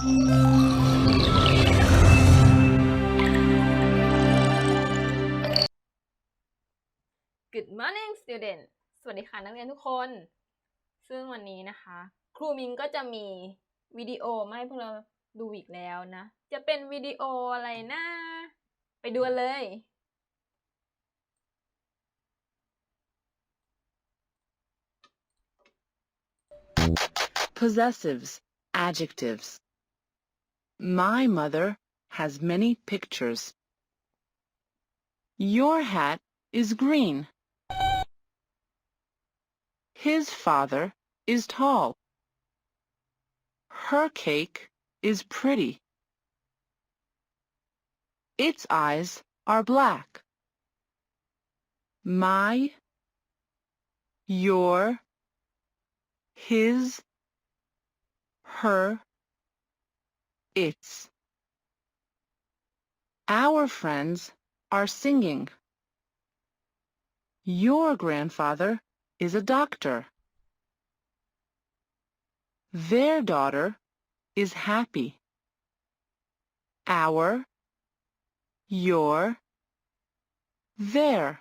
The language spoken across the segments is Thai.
Good morning student สวัสดีค่ะนักเรียนทุกคน ซึ่งวันนี้นะคะ ครูมิงก็จะมีวิดีโอมาให้พวกเราดูอีกแล้วนะ จะเป็นวิดีโออะไรนะไปดูเลย Possessives, adjectives. My mother has many pictures. Your hat is green. His father is tall. Her cake is pretty. Its eyes are black. My, your, his, her, its. Our friends are singing. Your grandfather is a doctor. Their daughter is happy. Our, your, their.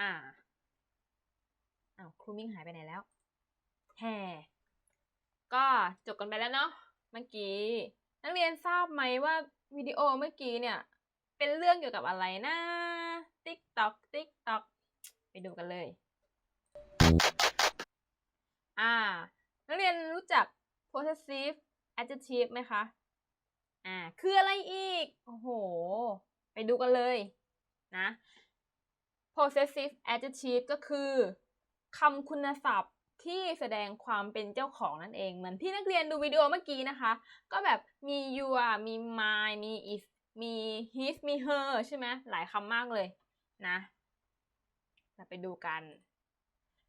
อ่าอ้าวครูมิ่งหายไปไหนแล้วแฮ่ก็จบกันไปแล้วเนาะเมื่อกี้ นักเรียนทราบไหมว่าวิดีโอเมื่อกี้เนี่ย เป็นเรื่องเกี่ยวกับอะไรนะติ๊กตอกติ๊กตอกไปดูกันเลย อ่า นักเรียนรู้จัก possessive adjective ไหมคะ อ่า คืออะไรอีก โอ้โห ไปดูกันเลยนะ possessive adjective ก็คือคำคุณศัพท์ที่แสดงความเป็นเจ้าของนั่นเอง เหมือนที่นักเรียนดูวิดีโอเมื่อกี้นะคะ ก็แบบมี your มี my มี is มี his มี her ใช่ไหมหลายคำมากเลยนะเราไปดูกัน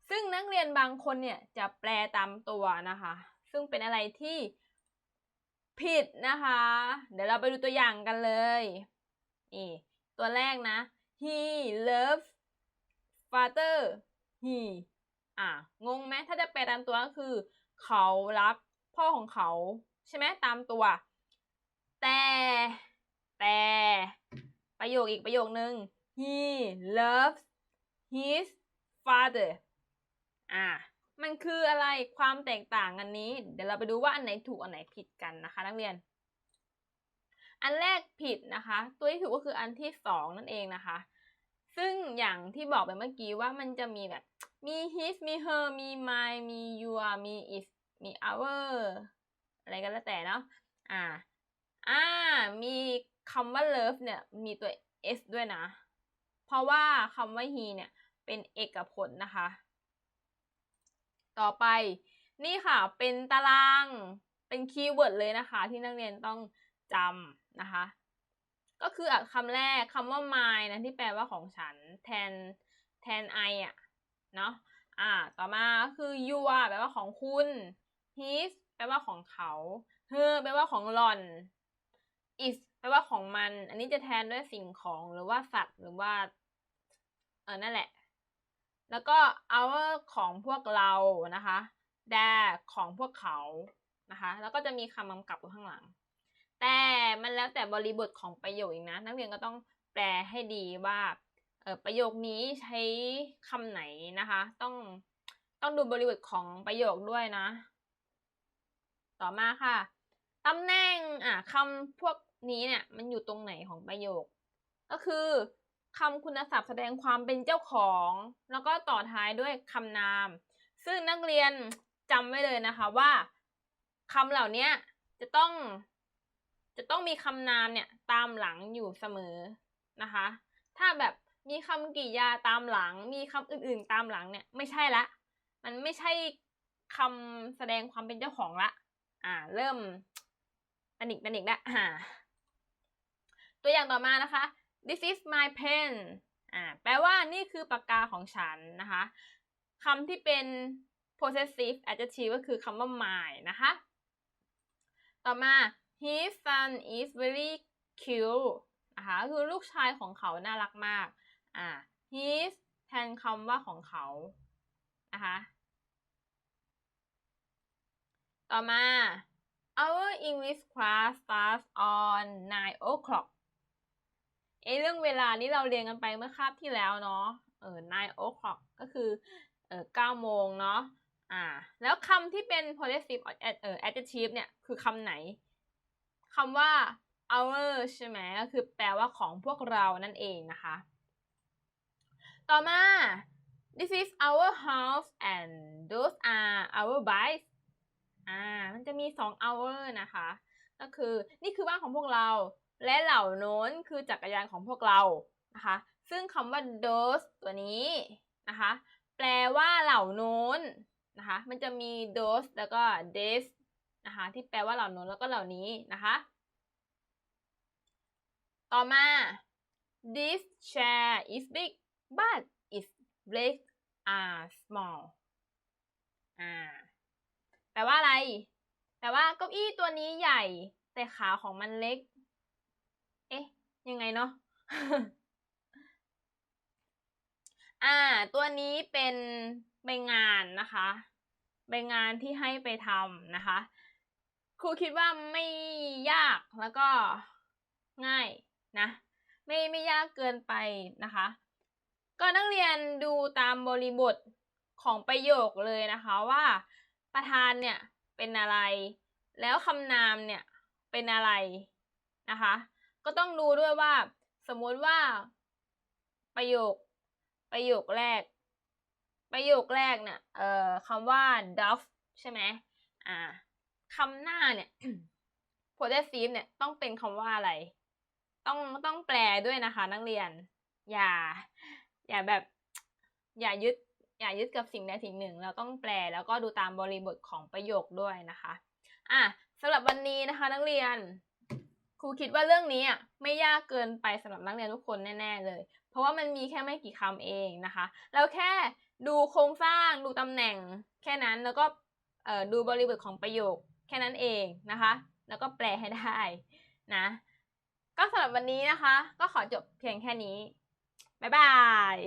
ซึ่งนักเรียนบางคนเนี่ยจะแปลตามตัวนะคะ ซึ่งเป็นอะไรที่ผิดนะคะ เดี๋ยวเราไปดูตัวอย่างกันเลยนี่ตัวแรกนะ he loves father he อะงงไหมถ้าจะแปลตามตัวก็คือ เขารักพ่อของเขา ใช่ไหมตามตัว แต่แต่ประโยคอีกประโยคนึง he loves his father อะมันคืออะไรความแตกต่างอันนี้ เดี๋ยวเราไปดูว่าอันไหนถูกอันไหนผิดกันนะคะนักเรียน อันแรกผิดนะคะ ตัวที่ถูกก็คืออันที่สองนั่นเองนะคะ ซึ่งอย่างที่บอกไปเมื่อกี้ว่ามันจะมีแบบ มี his มี her มี my มี your มี is มี our อะไรก็แล้วแต่เนาะ อ่า อ่า มีคำว่า love เนี่ย มีตัว s ด้วยนะ เพราะว่าคำว่า he เนี่ย เป็นเอกพจน์นะคะ ต่อไปนี่ค่ะ เป็นตาราง เป็นคีย์เวิร์ดเลยนะคะ ที่นักเรียนต้องจำนะคะ ก็คืออะคำแรกคำว่า my นะที่แปลว่าของฉันแทนแทน I อะเนาะอ่าต่อมาก็คือ your แปลว่าของคุณ his แปลว่าของเขา her แปลว่าของหล่อน is แปลว่าของมัน อันนี้จะแทนด้วยสิ่งของหรือว่าสัตว์หรือว่า เออนั่นแหละ แล้วก็ our ของพวกเรานะคะ their ของพวกเขานะคะ แล้วก็จะมีคำกำกับอยู่ข้างหลัง แต่มันแล้วแต่บริบทของประโยคอีกนะ นักเรียนก็ต้องแปลให้ดีว่าเออประโยคนี้ใช้คำไหนนะคะ ต้องต้องดูบริบทของประโยคด้วยนะ ต่อมาค่ะตำแหน่งอะคำพวกนี้เนี่ยมันอยู่ตรงไหนของประโยค ก็คือคำคุณศัพท์แสดงความเป็นเจ้าของ แล้วก็ต่อท้ายด้วยคำนาม ซึ่งนักเรียนจำไว้เลยนะคะว่าคำเหล่านี้จะต้อง จะต้องมีคำนามเนี่ยตามหลังอยู่เสมอนะคะ ถ้าแบบมีคำกริยาตามหลัง มีคำอื่นๆตามหลังเนี่ยไม่ใช่ละ มันไม่ใช่คำแสดงความเป็นเจ้าของละ อ่า เริ่มปนิกปนิกละอ่า ตัวอย่างต่อมานะคะ this is my pen อ่า แปลว่านี่คือปากกาของฉันนะคะคำที่เป็น possessive adjective ก็คือคำว่า my นะคะ ต่อมา his son is very cute นะคะคือลูกชายของเขาน่ารักมากอ่า his แทนคำว่าของเขานะคะต่อมา our English class starts on 9 o'clock เอเรื่องเวลานี้เราเรียนกันไปเมื่อคาบที่แล้วเนาะเออ9 o'clock ก็คือเออ9โมงเนาะอ่า แล้วคำที่เป็น possessive เออ adjective เนี่ย คือคำไหน คำว่า our ใช่ไหมก็คือแปลว่าของพวกเรานั่นเองนะคะ ต่อมา this is our house and those are our bikes อ่า มันจะมีสอง our นะคะ ก็คือนี่คือบ้านของพวกเรา และเหล่าโน้นคือจักรยานของพวกเรา นะคะ ซึ่งคำว่า those ตัวนี้นะคะ แปลว่าเหล่าโน้นนะคะ มันจะมี those แล้วก็ this นะคะ ที่แปลว่าเหล่าโน้นแล้วก็เหล่านี้นะคะ ต่อมา this chair is big but its legs are small อ่าแปลว่าอะไร แปลว่าเก้าอี้ตัวนี้ใหญ่ แต่ขาของมันเล็ก เอ๊ะ ยังไงเนาะอ่า ตัวนี้เป็นใบงานนะคะ ใบงานที่ให้ไปทำนะคะ ครูคิดว่าไม่ยากแล้วก็ง่ายนะ ไม่ไม่ยากเกินไปนะคะ ก็นักเรียนดูตามบริบทของประโยคเลยนะคะว่าประธานเนี่ยเป็นอะไร แล้วคำนามเนี่ยเป็นอะไรนะคะ ก็ต้องดูด้วยว่าสมมติว่าประโยคประโยคแรก ประโยคแรกเนี่ยเอ่อคำว่า does ใช่ไหมอ่า คำหน้าเนี่ย possessive เนี่ยต้องเป็นคำว่าอะไร ต้องต้องแปลด้วยนะคะ นักเรียน อย่า อย่าแบบ อย่ายึด อย่ายึดกับสิ่งใดสิ่งหนึ่ง เราต้องแปลแล้วก็ดูตามบริบทของประโยคด้วยนะคะ อะสำหรับวันนี้นะคะ นักเรียนครูคิดว่าเรื่องนี้อะไม่ยากเกินไปสำหรับนักเรียนทุกคนแน่ ๆ เลย เพราะว่ามันมีแค่ไม่กี่คำเองนะคะแล้วแค่ดูโครงสร้างดูตำแหน่งแค่นั้นแล้วก็ดูบริบทของประโยค แค่นั้นเองนะคะ แล้วก็แปลให้ได้นะ ก็สำหรับวันนี้นะคะ ก็ขอจบเพียงแค่นี้ บ๊ายบาย